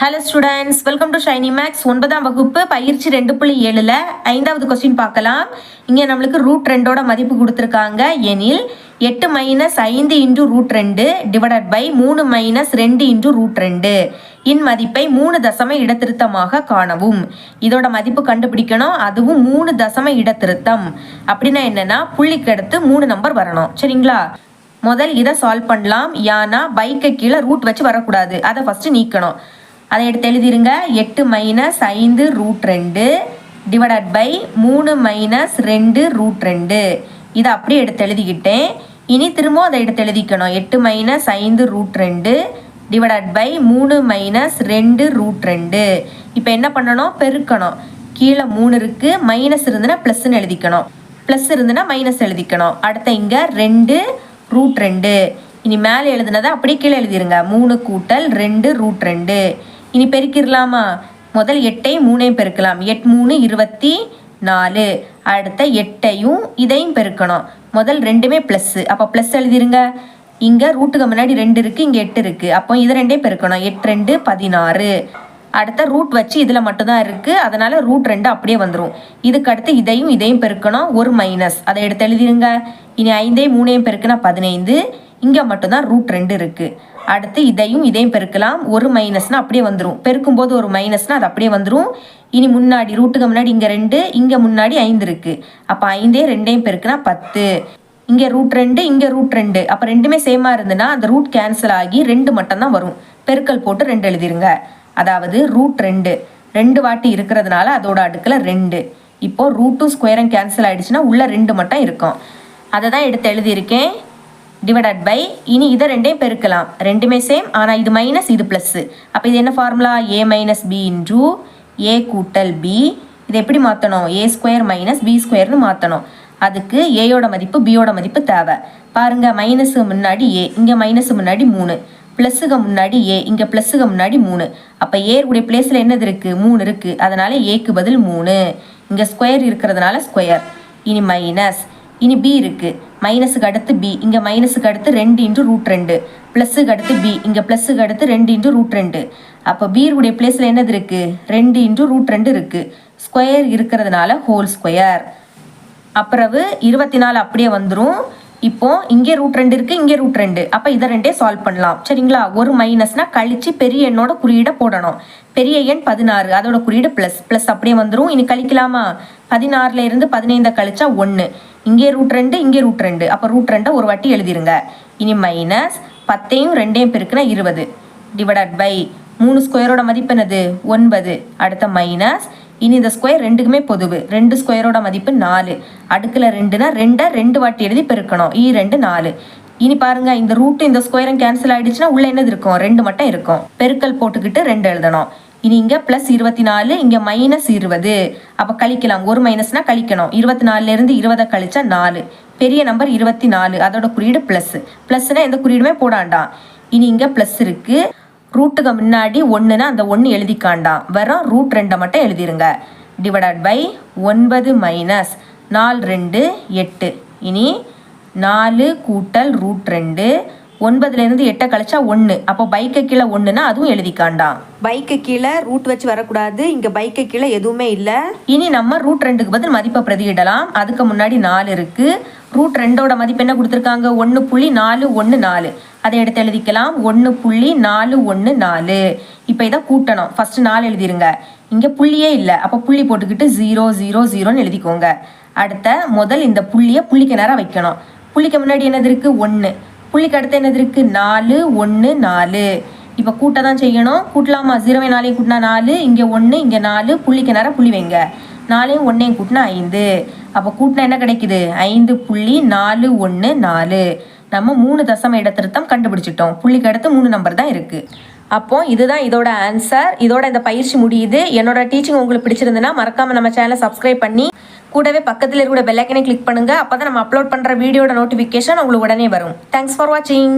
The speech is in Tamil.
Hello students welcome to shiny max ஒன்பதாம் வகுப்பு பயிற்சி ரெண்டு புள்ளி ஏழில் ஐந்தாவது கொஸ்டின் பார்க்கலாம். இங்கே நம்மளுக்கு ரூட் ரெண்டோட மதிப்பு கொடுத்துருக்காங்க. எனில் எட்டு மைனஸ் ஐந்து இன்டு ரூட் ரெண்டு டிவைடட் பை மூணு மைனஸ் ரெண்டு இன்டு ரூட் ரெண்டு. இன் மதிப்பை மூணு தசம இடத்திருத்தமாக காணவும். இதோட மதிப்பு கண்டுபிடிக்கணும். அதுவும் மூணு தசம இடத்திருத்தம். அப்படின்னா என்னன்னா புள்ளிக்கு அடுத்து மூணு நம்பர் வரணும். சரிங்களா? முதல் இதை சால்வ் பண்ணலாம். யானா பைக்கை கீழே ரூட் வச்சு வரக்கூடாது. அதை ஃபஸ்ட்டு நீக்கணும். அதை எடுத்து எழுதிருங்க. எட்டு மைனஸ் ஐந்து ரூட் ரெண்டு டிவைடட் பை மூணு மைனஸ் ரெண்டு ரூட் ரெண்டு. இதை அப்படியே எடுத்து எழுதிக்கிட்டேன். இனி திரும்பவும் அதை எடுத்து எழுதிக்கணும். எட்டு மைனஸ் ஐந்து ரூட் ரெண்டு டிவைடட் பை மூணு மைனஸ் ரெண்டு ரூட் ரெண்டு. இப்போ என்ன பண்ணணும்? பெருக்கணும். கீழே மூணு இருக்குது மைனஸ் இருந்துன்னா ப்ளஸ்ன்னு எழுதிக்கணும். ப்ளஸ் இருந்துன்னா மைனஸ் எழுதிக்கணும். அடுத்த இங்கே ரெண்டு ரூட் ரெண்டு. இனி மேலே எழுதுனதை அப்படியே கீழே எழுதிருங்க. மூணு கூட்டல் ரெண்டு ரூட் ரெண்டு. இனி பெருக்கிடலாமா முதல் எட்டையும் மூணையும் பெருக்கலாம். எட் மூணு இருபத்தி நாலு. அடுத்த எட்டையும் இதையும் பெருக்கணும். முதல் ரெண்டுமே ப்ளஸ்ஸு அப்போ ப்ளஸ் எழுதிருங்க. இங்கே ரூட்டுக்கு முன்னாடி ரெண்டு இருக்குது இங்கே எட்டு இருக்குது அப்போ இதை ரெண்டையும் பெருக்கணும். எட்டு ரெண்டு பதினாறு. அடுத்த ரூட் வச்சு இதில் மட்டும்தான் இருக்குது அதனால் ரூட் ரெண்டு அப்படியே வந்துடும் இதுக்கு அடுத்து இதையும் இதையும் பெருக்கணும். ஒரு மைனஸ் அதை எடுத்து எழுதிருங்க. இனி ஐந்தையும் மூணையும் பெருக்குனா பதினைந்து. இங்கே மட்டும்தான் ரூட் ரெண்டு இருக்குது அடுத்து இதையும் இதையும் பெருக்கலாம். ஒரு மைனஸ்னால் அப்படியே வந்துடும் பெருக்கும்போது ஒரு மைனஸ்னால் அது அப்படியே வந்துடும் இனி முன்னாடி ரூட்டுக்கு முன்னாடி இங்கே ரெண்டு இங்கே முன்னாடி ஐந்து இருக்குது அப்போ ஐந்தே ரெண்டையும் பெருக்கினா பத்து. இங்கே ரூட் ரெண்டு இங்கே ரூட் ரெண்டு. அப்போ ரெண்டுமே சேமாக இருந்ததுன்னா அந்த ரூட் கேன்சல் ஆகி ரெண்டு மட்டும்தான் வரும். பெருக்கல் போட்டு ரெண்டு எழுதிருங்க. அதாவது ரூட் ரெண்டு. ரெண்டு வாட்டி இருக்கிறதுனால அதோட அடுக்கில் ரெண்டு. இப்போது ரூட்டும் ஸ்கொயரும் கேன்சல் ஆகிடுச்சுன்னா உள்ளே ரெண்டு மட்டும் இருக்கும். அதை தான் எடுத்து எழுதியிருக்கேன். டிவைடட் பை இனி இதை ரெண்டையும் பெருக்கலாம். ரெண்டுமே சேம் ஆனால் இது மைனஸ் இது ப்ளஸ்ஸு அப்போ இது என்ன formula A minus B into A கூட்டல் பி இதை எப்படி மாற்றணும் ஏ ஸ்கொயர் மைனஸ் பி ஸ்கொயர்னு மாற்றணும் அதுக்கு ஏயோட மதிப்பு பியோட மதிப்பு தேவை. பாருங்க மைனஸுக்கு முன்னாடி ஏ இங்கே மைனஸு முன்னாடி மூணு. ப்ளஸ்ஸுக்கு முன்னாடி ஏ இங்கே ப்ளஸ்ஸுக்கு முன்னாடி மூணு. அப்போ ஏருடைய பிளேஸில் என்னது இருக்குது மூணு இருக்குது அதனால் ஏக்கு பதில் மூணு. இங்கே ஸ்கொயர் இருக்கிறதுனால ஸ்கொயர் இனி மைனஸ் இனி பி இருக்குது மைனஸுக்கு அடுத்து பி இங்கே மைனஸுக்கு அடுத்து ரெண்டு இன்ட்டு ரூட் ரெண்டு. ப்ளஸ்ஸுக்கு அடுத்து பி இங்கே ப்ளஸ்ஸுக்கு அடுத்து ரெண்டு இன்ட்டு ரூட் ரெண்டு. அப்போ பீருடைய பிளேஸில் என்னது இருக்குது ரெண்டு இன்ட்டு ரூட் ரெண்டு இருக்குது ஸ்கொயர் இருக்கிறதுனால ஹோல் ஸ்கொயர் அப்புறவு இருபத்தி நாலு அப்படியே வந்துடும் இப்போ இங்கே ரூட் ரெண்டு இருக்குது இங்கே ரூட் ரெண்டு. அப்போ இதை ரெண்டே சால்வ் பண்ணலாம். சரிங்களா? ஒரு மைனஸ்னால் கழித்து பெரிய எண்ணோட குறியீடை போடணும். பெரிய எண் பதினாறு அதோட குறியீடு ப்ளஸ் ப்ளஸ் அப்படியே வந்துடும் இனி கழிக்கலாமா? பதினாறுல இருந்து பதினைந்தை கழிச்சா ஒன்று இங்கே ரூட் ரெண்டு இங்கே ரூட் ரெண்டு. அப்போ ரூட் ரெண்டை ஒரு வாட்டி எழுதிருங்க. இனி மைனஸ் பத்தையும் ரெண்டையும் பெருக்குனா இருபது. டிவைடட் பை மூணு ஸ்கொயரோட மதிப்பு என்னது? ஒன்பது. அடுத்த மைனஸ் இனி இந்த ஸ்கொயர் ரெண்டுக்குமே பொதுவு. ரெண்டு ஸ்கொயரோட மதிப்பு நாலு. அடுக்கில் ரெண்டுனா ரெண்டை ரெண்டு வாட்டி எழுதி பெருக்கணும். ஈ ரெண்டு நாலு. இனி பாருங்க இந்த ரூட்டு இந்த ஸ்கொயரும் கேன்சல் ஆயிடுச்சுன்னா உள்ள என்னது இருக்கும்? ரெண்டு மட்டும் இருக்கும். பெருக்கல் போட்டுக்கிட்டு ரெண்டு எழுதணும். இனி இங்கே ப்ளஸ் இருபத்தி நாலு இங்கே மைனஸ் இருபது. அப்போ கழிக்கலாம். ஒரு மைனஸ்னால் கழிக்கணும். இருபத்தி நாலுலேருந்து இருபதை கழிச்சா நாலு. பெரிய நம்பர் இருபத்தி நாலு அதோட குறியீடு ப்ளஸ் ப்ளஸ்னால் எந்த குறியீடுமே போடாண்டாம் இனி இங்கே ப்ளஸ் இருக்குது ரூட்டுக்கு முன்னாடி ஒன்றுனா அந்த ஒன்று எழுதிக்காண்டாம் வெறும் ரூட் ரெண்டை மட்டும் எழுதிருங்க. டிவைடட் பை ஒன்பது மைனஸ் நாலு ரெண்டு எட்டு. இனி நாலு கூட்டல் ரூட் ரெண்டு. ஒன்பதுலேருந்து எட்டை கழிச்சா ஒன்று அப்போ பைக்கு கீழே ஒன்றுனா அதுவும் எழுதிக்காண்டாம் பைக்கு கீழே ரூட் வச்சு வரக்கூடாது. இங்கே பைக்கு கீழே எதுவுமே இல்லை. இனி நம்ம ரூட் ரெண்டுக்கு பதில் மதிப்பை பிரதியிடலாம். அதுக்கு முன்னாடி நாலு இருக்குது ரூட் ரெண்டோட மதிப்பு என்ன கொடுத்துருக்காங்க? ஒன்று புள்ளி நாலு ஒன்று நாலு. அதை எடுத்து எழுதிக்கலாம். ஒன்று புள்ளி நாலு ஒன்று நாலு. இப்போ இதை கூட்டணும். ஃபஸ்ட்டு நாலு எழுதிருங்க. இங்கே புள்ளியே இல்லை. அப்போ புள்ளி போட்டுக்கிட்டு ஜீரோ ஜீரோ ஜீரோன்னு எழுதிக்கோங்க. அடுத்த முதல் இந்த புள்ளியை புள்ளிக்கு நேரம் வைக்கணும். புள்ளிக்கு முன்னாடி என்னது இருக்குது ஒன்று புள்ளிக்கு அடுத்து என்னது இருக்குது நாலு ஒன்று நாலு. இப்போ கூட்ட தான் செய்யணும். கூட்டலாமா? ஜீரோவை நாளையும் கூட்டினா நாலு இங்கே ஒன்று இங்கே நாலு. புள்ளிக்கு நேரம் புள்ளி வைங்க. நாலையும் ஒன்றையும் கூட்டினா ஐந்து. அப்போ கூட்டினா என்ன கிடைக்குது? ஐந்து புள்ளி நாலு ஒன்று நாலு. நம்ம மூணு தசம இடத்திருத்தம் கண்டுபிடிச்சிட்டோம். புள்ளிக்கு அடுத்து மூணு நம்பர் தான் இருக்குது அப்போ இதுதான் இதோட ஆன்சர் இதோட இந்த பயிற்சி முடியுது. என்னோட டீச்சிங் உங்களுக்கு பிடிச்சிருந்துன்னா மறக்காம நம்ம சேனலை சப்ஸ்கிரைப் பண்ணி கூடவே பக்கத்தில் இருக்கிற பெல்லைக்கனை கிளிக் பண்ணுங்க. அப்போ தான் நம்ம அப்லோட் பண்ணுற வீடியோட நோட்டிஃபிகேஷன் உங்களுக்கு உடனே வரும். தேங்க்ஸ் ஃபார் வாட்சிங்